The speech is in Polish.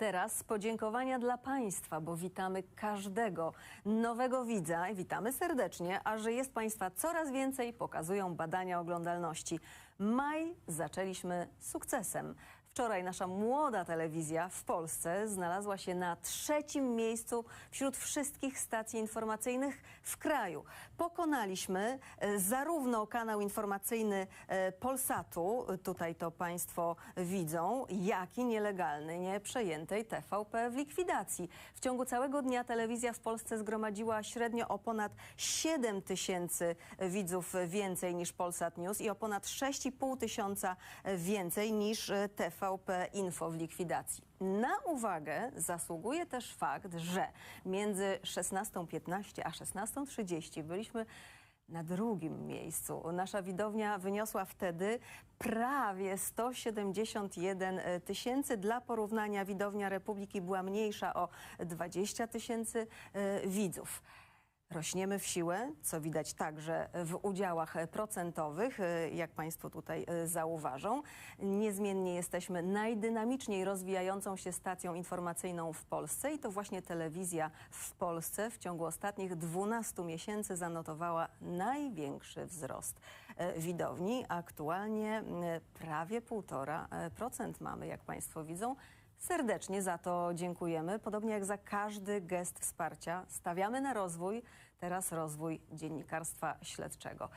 Teraz podziękowania dla Państwa, bo witamy każdego nowego widza witamy serdecznie, a że jest Państwa coraz więcej, pokazują badania oglądalności. Maj zaczęliśmy sukcesem. Wczoraj nasza młoda telewizja w Polsce znalazła się na trzecim miejscu wśród wszystkich stacji informacyjnych w kraju. Pokonaliśmy e, zarówno kanał informacyjny e, Polsatu, tutaj to Państwo widzą, jak i nielegalny, nieprzejętej TVP w likwidacji. W ciągu całego dnia telewizja w Polsce zgromadziła średnio o ponad 7 tysięcy widzów więcej niż Polsat News i o ponad 6,5 tysiąca więcej niż e, TVP Info w likwidacji. Na uwagę zasługuje też fakt, że między 16.15 a 16.30 byliśmy na drugim miejscu. Nasza widownia wyniosła wtedy prawie 171 tysięcy. Dla porównania widownia Republiki była mniejsza o 20 tysięcy e, widzów. Rośniemy w siłę, co widać także w udziałach procentowych, e, jak Państwo tutaj e, zauważą. Niezmiennie jesteśmy najdynamiczniej rozwijającą się stacją informacyjną w Polsce i to właśnie telewizja w Polsce w ciągu ostatnich 12 miesięcy zanotowała największy wzrost e, widowni. Aktualnie prawie 1,5% mamy, jak Państwo widzą. Serdecznie za to dziękujemy. Podobnie jak za każdy gest wsparcia, stawiamy na rozwój, teraz rozwój dziennikarstwa śledczego.